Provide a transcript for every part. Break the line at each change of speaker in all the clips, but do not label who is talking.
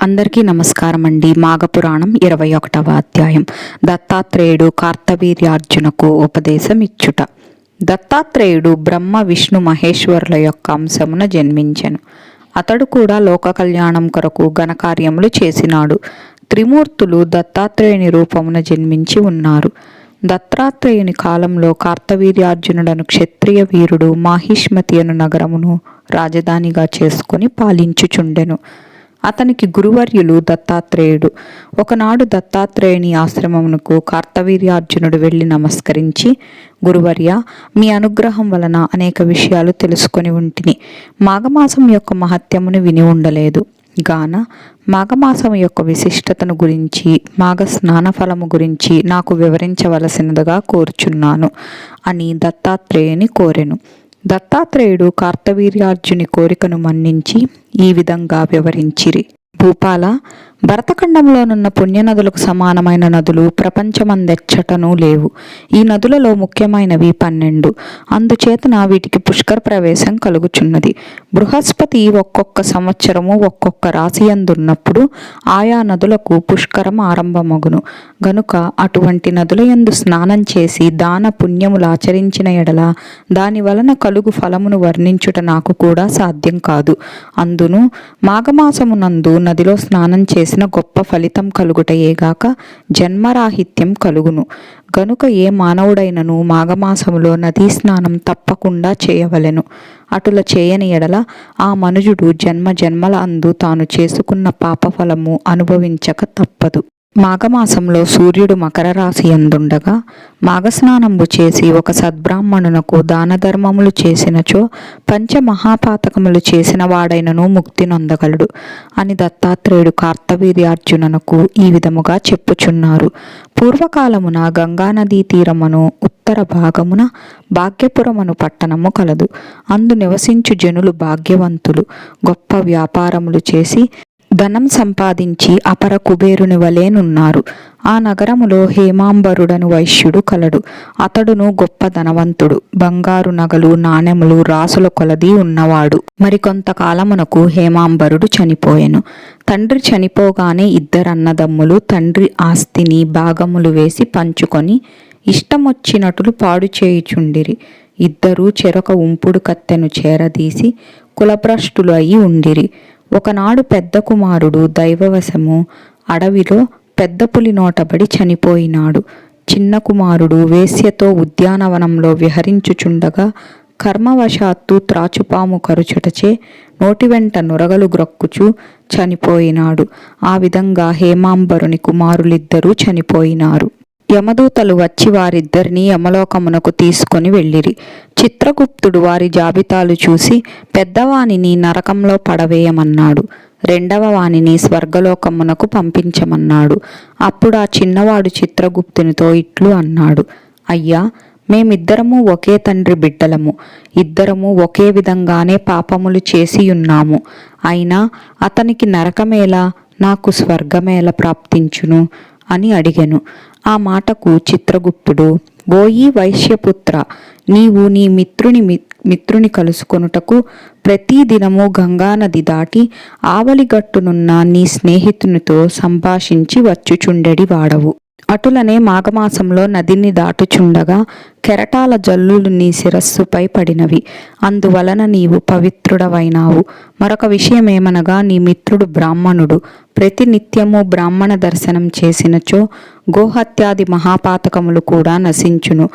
అందరికీ నమస్కారం అండి మాఘపురాణం ఇరవై ఒకటవ అధ్యాయం. దత్తాత్రేయుడు కార్తవీర్యార్జునకు ఉపదేశం ఇచ్చుట దత్తాత్రేయుడు బ్రహ్మ విష్ణు మహేశ్వరుల యొక్క అంశమున జన్మించెను. అతడు కూడా లోక కళ్యాణం కొరకు ఘనకార్యములు చేసినాడు. త్రిమూర్తులు దత్తాత్రేయుని రూపమున జన్మించి ఉన్నారు. దత్తాత్రేయుని కాలంలో కార్తవీర్యార్జునుడను క్షత్రియ వీరుడు మాహిష్మతి అను నగరమును రాజధానిగా చేసుకుని పాలించుచుండెను. అతనికి గురువర్యులు దత్తాత్రేయుడు. ఒకనాడు దత్తాత్రేయుని ఆశ్రమమునకు కార్తవీర్యార్జునుడు వెళ్ళి నమస్కరించి గురువర్య మీ అనుగ్రహం వలన అనేక విషయాలు తెలుసుకొని ఉంటిని. మాఘమాసం యొక్క మహత్యమును విని ఉండలేదు. గాన మాఘమాసం యొక్క విశిష్టతను గురించి మాఘ స్నాన ఫలము గురించి నాకు వివరించవలసినదిగా కోరుచున్నాను అని దత్తాత్రేయుని కోరెను. దత్తాత్రేయుడు కార్తవీర్యార్జుని కోరికను మన్నించి ఈ విధంగా వివరించిరి. భూపాల భరతఖండంలోనున్న పుణ్యనదులకు సమానమైన నదులు ప్రపంచమందెచ్చటనూ లేవు. ఈ నదులలో ముఖ్యమైనవి పన్నెండు. అందుచేతన వీటికి పుష్కర ప్రవేశం కలుగుచున్నది. బృహస్పతి ఒక్కొక్క సంవత్సరము ఒక్కొక్క రాశి అందున్నప్పుడు ఆయా నదులకు పుష్కరం ఆరంభమగును. గనుక అటువంటి నదుల యందు స్నానం చేసి దాన పుణ్యములు ఆచరించిన ఎడల దాని వలన కలుగు ఫలమును వర్ణించుట నాకు కూడా సాధ్యం కాదు. అందును మాఘమాసమునందు నదిలో స్నానం చేసి చేసిన గొప్ప ఫలితం కలుగుటయేగాక జన్మరాహిత్యం కలుగును. గనుక ఏ మానవుడైనను మాఘమాసములో నదీ స్నానం తప్పకుండా చేయవలెను. అటుల చేయని ఎడల ఆ మనుజుడు జన్మ జన్మల అందు తాను చేసుకున్న పాపఫలము అనుభవించక తప్పదు. మాఘమాసంలో సూర్యుడు మకర రాశి ఎందుండగా మాఘస్నానంబు చేసి ఒక సద్బ్రాహ్మణునకు దాన ధర్మములు చేసినచో పంచమహాపాతకములు చేసిన వాడైనను ముక్తి నొందగలడు అని దత్తాత్రేయుడు కార్తవీర్యార్జునకు ఈ విధముగా చెప్పుచున్నారు. పూర్వకాలమున గంగానదీ తీరమును ఉత్తర భాగమున భాగ్యపురమును పట్టణము కలదు. అందు నివసించు జనులు భాగ్యవంతులు. గొప్ప వ్యాపారములు చేసి ధనం సంపాదించి అపర కుబేరుని వలేనున్నారు ఆ నగరములో హేమాంబరుడను వైశ్యుడు కలడు. అతడును గొప్ప ధనవంతుడు. బంగారు నగలు నాణెములు రాసుల కొలది ఉన్నవాడు. మరికొంతకాలమునకు హేమాంబరుడు చనిపోయెను. తండ్రి చనిపోగానే ఇద్దరన్నదమ్ములు తండ్రి ఆస్తిని భాగములు వేసి పంచుకొని ఇష్టమొచ్చినట్లు పాడు చేయుచుండిరి. ఇద్దరూ చెరొక ఉంపుడు కత్తెను చేరదీసి కులభ్రష్టులు అయి ఉండిరి. ఒకనాడు పెద్ద కుమారుడు దైవవశము అడవిలో పెద్ద పులి నోటబడి చనిపోయినాడు. చిన్న కుమారుడు వేశ్యతో ఉద్యానవనంలో విహరించుచుండగా కర్మవశాత్తు త్రాచుపాము కరుచుటచే నోటి వెంట నురగలు గ్రొక్కుచు చనిపోయినాడు. ఆ విధంగా హేమాంబరుని కుమారులిద్దరూ చనిపోయినారు. యమదూతలు వచ్చి వారిద్దరిని యమలోకమునకు తీసుకొని వెళ్ళిరి. చిత్రగుప్తుడు వారి జాబితాలు చూసి పెద్దవానిని నరకంలో పడవేయమన్నాడు. రెండవ వానిని స్వర్గలోకమునకు పంపించమన్నాడు. అప్పుడు ఆ చిన్నవాడు చిత్రగుప్తునితో ఇట్లు అన్నాడు. అయ్యా మేమిద్దరము ఒకే తండ్రి బిడ్డలము. ఇద్దరము ఒకే విధంగానే పాపములు చేసి ఉన్నాము. అయినా అతనికి నరకమేలా నాకు స్వర్గమేల ప్రాప్తించును అని అడిగెను. ఆ మాటకు చిత్రగుప్తుడు ఓయి వైశ్యపుత్ర నీవు నీ మిత్రుని మిత్రుని కలుసుకొనుటకు ప్రతిదినము గంగానది దాటి ఆవలిగట్టునున్న నీ స్నేహితునితో సంభాషించి వచ్చుచుండెడి వాడవు. అటులనే మాఘమాసంలో నదిని దాటుచుండగా కెరటాల జల్లులు నీ శిరస్సుపై పడినవి. అందువలన నీవు పవిత్రుడవైనావు. మరొక విషయమేమనగా నీ మిత్రుడు బ్రాహ్మణుడు. ప్రతినిత్యము బ్రాహ్మణ దర్శనం చేసినచో గోహత్యాది మహాపాతకములు కూడా నశించును.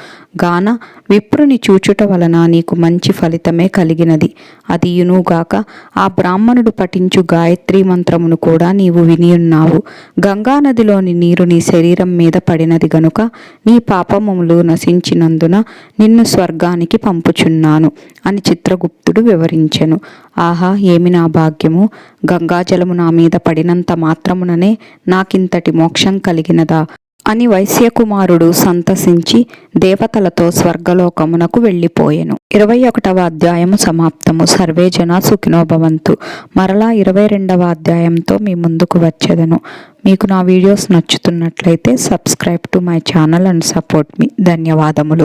గాన విప్రుని చూచుట వలన నీకు మంచి ఫలితమే కలిగినది. అదియునుగాక ఆ బ్రాహ్మణుడు పఠించు గాయత్రీ మంత్రమును కూడా నీవు వినియున్నావు గంగానదిలోని నీరు నీ శరీరం మీద పడినది గనుక నీ పాపములు నశించినందున నిన్ను స్వర్గానికి పంపుచున్నాను అని చిత్రగుప్తుడు వివరించెను. ఆహా ఏమి నా భాగ్యము? గంగాజలము నా మీద పడినంత మాత్రముననే నాకింతటి మోక్షం కలిగినదా? అని వైశ్యకుమారుడు సంతసించి దేవతలతో స్వర్గలోకమునకు వెళ్ళిపోయెను. ఇరవై ఒకటవ అధ్యాయము సమాప్తము. సర్వే జన సుఖినోభవంతు. మరలా ఇరవై రెండవ అధ్యాయంతో మీ ముందుకు వచ్చేదను. మీకు నా videos నచ్చుతున్నట్లయితే subscribe to my channel and support me. ధన్యవాదములు.